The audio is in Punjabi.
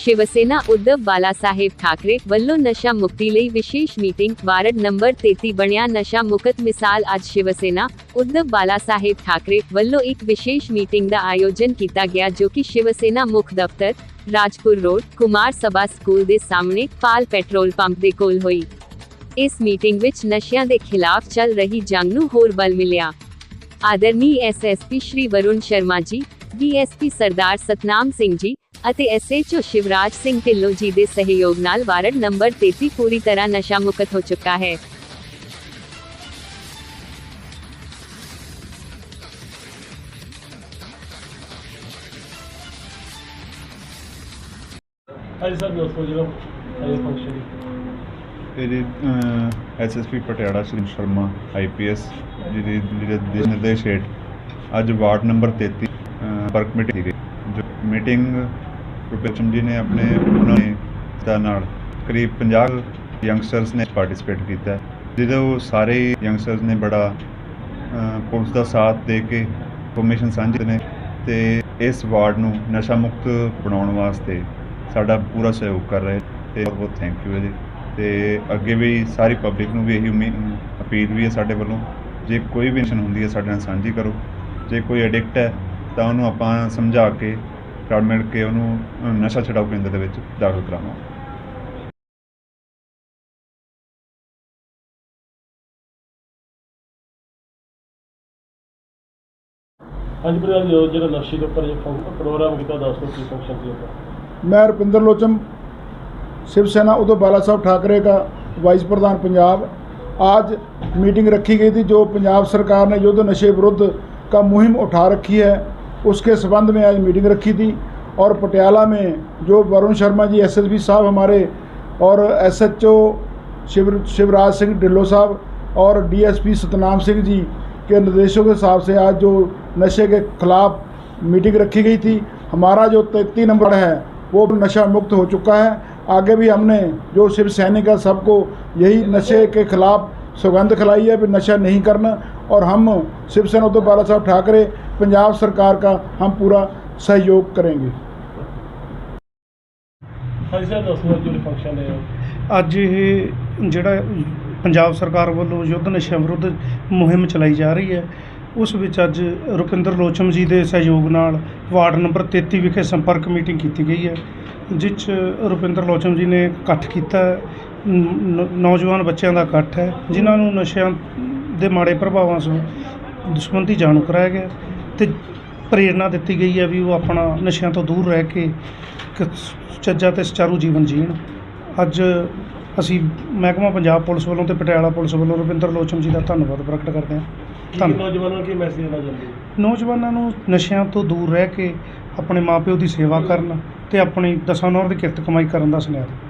शिवसेना उद्धव बाला साहेब ठाकरे वल्लो नशा मुक्ति मुक्तीलई विशेष मीटिंग वार्ड नंबर तेती बनिया नशा मुक्त मिसाल आज शिवसेना, उद्धव बाला साहेब ठाकरे वल्लो एक विशेष मीटिंग का आयोजन किया गया जो कि शिवसेना मुख दफ्तर, राजपुर रोड, कुमार सभा स्कूल के सामने पाल पेट्रोल पंप के कोल हुई। इस मीटिंग विच नशिया के खिलाफ चल रही जंग नू होर बल मिलिया आदरणीय SSP Shri Varun Sharma ji, DSP Sardar Satnam Singh ji ਜੀ ਡੀਐਸਪੀ ਸਰਦਾਰ ਸਤਨਾਮ ਸਿੰਘ ਜੀ ਅਤੇ ਐਸਐਚਓ ਸ਼ਿਵਰਾਜ ਸਿੰਘ ਢਿੱਲੋਂ ਜੀ ਦੇ ਸਹਿਯੋਗ ਨਾਲ ਵਾਰਡ ਨੰਬਰ 33 ਪੂਰੀ ਤਰ੍ਹਾਂ ਨਸ਼ਾ ਮੁਕਤ ਹੋ ਚੁੱਕਾ ਹੈ ਹਾਂਜੀ ਸਰ ਦੋਸਤੋ ਜਿਹੜਾ ਇਹ ਫੰਕਸ਼ਨ ਇਹਦੇ ਐਸਐਸਪੀ ਪਟਿਆਲਾ ਸ਼੍ਰੀ ਸ਼ਰਮਾ ਆਈਪੀਐਸ ਜਿਹਦੇ ਜਿਹਦੇ ਦਿਸ਼ਾ ਨਿਰਦੇਸ਼ ਹੇਠ ਅੱਜ ਵਾਰਡ ਨੰਬਰ 33 ਵਰਕ ਮੀਟਿੰਗ ਦੀ ਜੋ ਮੀਟਿੰਗ ਰੁਪੇਚਮ ਜੀ ਨੇ ਆਪਣੇ, ਉਹਨਾਂ ਨੇ ਦਾ ਨਾਲ ਕਰੀਬ 50 ਯੰਗਸਟਰਸ ਨੇ ਪਾਰਟਿਸਿਪੇਟ ਕੀਤਾ। ਜਿਹਦੇ ਉਹ ਸਾਰੇ ਯੰਗਸਟਰਸ ਨੇ ਬੜਾ ਪੁਲਿਸ ਦਾ ਸਾਥ ਦੇ ਕੇ ਇਨਫੋਰਮੇਸ਼ਨ ਸਾਂਝੇ ਨੇ ਤੇ ਇਸ ਵਾਰਡ ਨੂੰ ਨਸ਼ਾ ਮੁਕਤ ਬਣਾਉਣ ਵਾਸਤੇ ਸਾਡਾ ਪੂਰਾ ਸਹਿਯੋਗ ਕਰ ਰਹੇ ਤੇ ਬਹੁਤ ਬਹੁਤ ਥੈਂਕ ਯੂ ਹੈ ਜੀ। ਤੇ ਅੱਗੇ ਵੀ ਸਾਰੀ ਪਬਲਿਕ ਨੂੰ ਵੀ ਇਹੀ ਉਮੀਦ ਅਪੀਲ ਵੀ ਹੈ ਸਾਡੇ ਵੱਲੋਂ, ਜੇ ਕੋਈ ਵੀ ਟੈਨਸ਼ਨ ਹੁੰਦੀ ਹੈ ਸਾਡੇ ਨਾਲ ਸਾਂਝੀ ਕਰੋ। ਜੇ ਕੋਈ ਐਡਿਕਟ ਹੈ ਤਾਂ ਉਹਨੂੰ ਆਪਾਂ ਸਮਝਾ ਕੇ ਰਲ ਮਿਲ ਕੇ ਉਹਨੂੰ ਅ, ਨਸ਼ਾ ਛਡਾਊ ਕੇਂਦਰ ਦੇ ਵਿੱਚ ਦਾਖਲ ਕਰਾਵਾਂਗੇ ਹਾਂਜੀ ਪ੍ਰਧਾਨ ਜੀ ਜਿਹੜਾ ਨਸ਼ੇ ਦੇ ਉੱਪਰ ਇਹ ਫੰਕ- ਪ੍ਰੋਗਰਾਮ ਕੀਤਾ ਦੱਸ ਦਿਓ ਕੀ ਫੰਕਸ਼ਨ ਸੀ ਉਹਦਾ मैं रुपिंदर लोचम शिवसेना उद्धव बाला साहब ठाकरे का वाइस प्रधान पंजाब आज मीटिंग रखी गई थी जो पंजाब सरकार ने युद्ध नशे विरुद्ध का मुहिम उठा रखी है उसके संबंध में आज मीटिंग रखी थी और पटियाला में जो वरुण शर्मा जी एसएसपी साहब हमारे और एसएचओ शिव, शिवराज सिंह ढिल्लो साहब और डीएसपी सतनाम सिंह जी के निर्देशों के हिसाब से आज जो नशे के खिलाफ मीटिंग रखी गई थी, हमारा जो तैतीस नंबर है, वो नशा मुक्त हो चुका है। आगे भी हमने जो शिव सैनिक है, सबको यही नशे के खिलाफ सुगंध खिलाई है भी नशा नहीं करना और हम शिवसेना उद्धव बाला साहब ठाकरे पंजाब सरकार का हम पूरा सहयोग करेंगे ਹਾਂਜੀ ਸਰ ਦੱਸ ਦਿਓ ਜਿਹੜੇ ਫੰਕਸ਼ਨ ਹੈ ਅੱਜ ਇਹ ਜਿਹੜਾ ਪੰਜਾਬ ਸਰਕਾਰ ਵੱਲੋਂ ਯੁੱਧ ਨਸ਼ਿਆਂ ਵਿਰੁੱਧ ਮੁਹਿੰਮ ਚਲਾਈ ਜਾ ਰਹੀ ਹੈ ਉਸ ਵਿੱਚ ਅੱਜ ਰੁਪਿੰਦਰ ਲੋਚਮ ਜੀ ਦੇ ਸਹਿਯੋਗ ਨਾਲ ਵਾਰਡ ਨੰਬਰ 33 ਵਿਖੇ ਸੰਪਰਕ ਮੀਟਿੰਗ ਕੀਤੀ ਗਈ ਹੈ ਜਿਸ 'ਚ ਰੁਪਿੰਦਰ ਲੋਚਮ ਜੀ ਨੇ ਇਕੱਠ ਕੀਤਾ ਹੈ। ਨ- ਨ- ਨੌਜਵਾਨ ਬੱਚਿਆਂ ਦਾ ਇਕੱਠ ਹੈ ਜਿਨ੍ਹਾਂ ਨੂੰ ਨਸ਼ਿਆਂ ਦੇ ਮਾੜੇ ਪ੍ਰਭਾਵਾਂ ਤੋਂ ਦੁਸ਼ਮਣਤੀ ਜਾਣੂ ਕਰਾਇਆ ਗਿਆ ਤੇ ਪ੍ਰੇਰਣਾ ਦਿੱਤੀ ਗਈ ਹੈ ਵੀ ਉਹ ਆਪਣਾ ਨਸ਼ਿਆਂ ਤੋਂ ਦੂਰ ਰਹਿ ਕੇ ਇੱਕ ਸੁਚੱਜਾ ਤੇ ਸੁਚਾਰੂ ਜੀਵਨ ਜੀਣ। ਅੱਜ ਅਸੀਂ ਮਹਿਕਮਾ ਪੰਜਾਬ ਪੁਲਿਸ ਵੱਲੋਂ ਤੇ ਪਟਿਆਲਾ ਪੁਲਿਸ ਵੱਲੋਂ ਰਵਿੰਦਰ ਲੋਚਮ ਜੀ ਦਾ ਧੰਨਵਾਦ ਪ੍ਰਗਟ ਕਰਦੇ ਹਾਂ। ਕੀ ਧੰਨਵਾਦ ਨੌਜਵਾਨਾਂ ਨੂੰ ਕੀ ਮੈਸੇਜ ਦੇਣਾ ਚਾਹੁੰਦੇ ਹੋ? ਨੌਜਵਾਨਾਂ ਨੂੰ ਨਸ਼ਿਆਂ ਤੋਂ ਦੂਰ ਰਹਿ ਕੇ ਆਪਣੇ ਮਾਪਿਓ ਦੀ ਸੇਵਾ ਕਰਨ ਤੇ ਆਪਣੀ ਦਸਾਂ ਨੌਰ ਦੀ ਕਿਰਤ ਕਮਾਈ ਕਰਨ ਦਾ ਸੁਨੇਹਾ ਦਿਓ।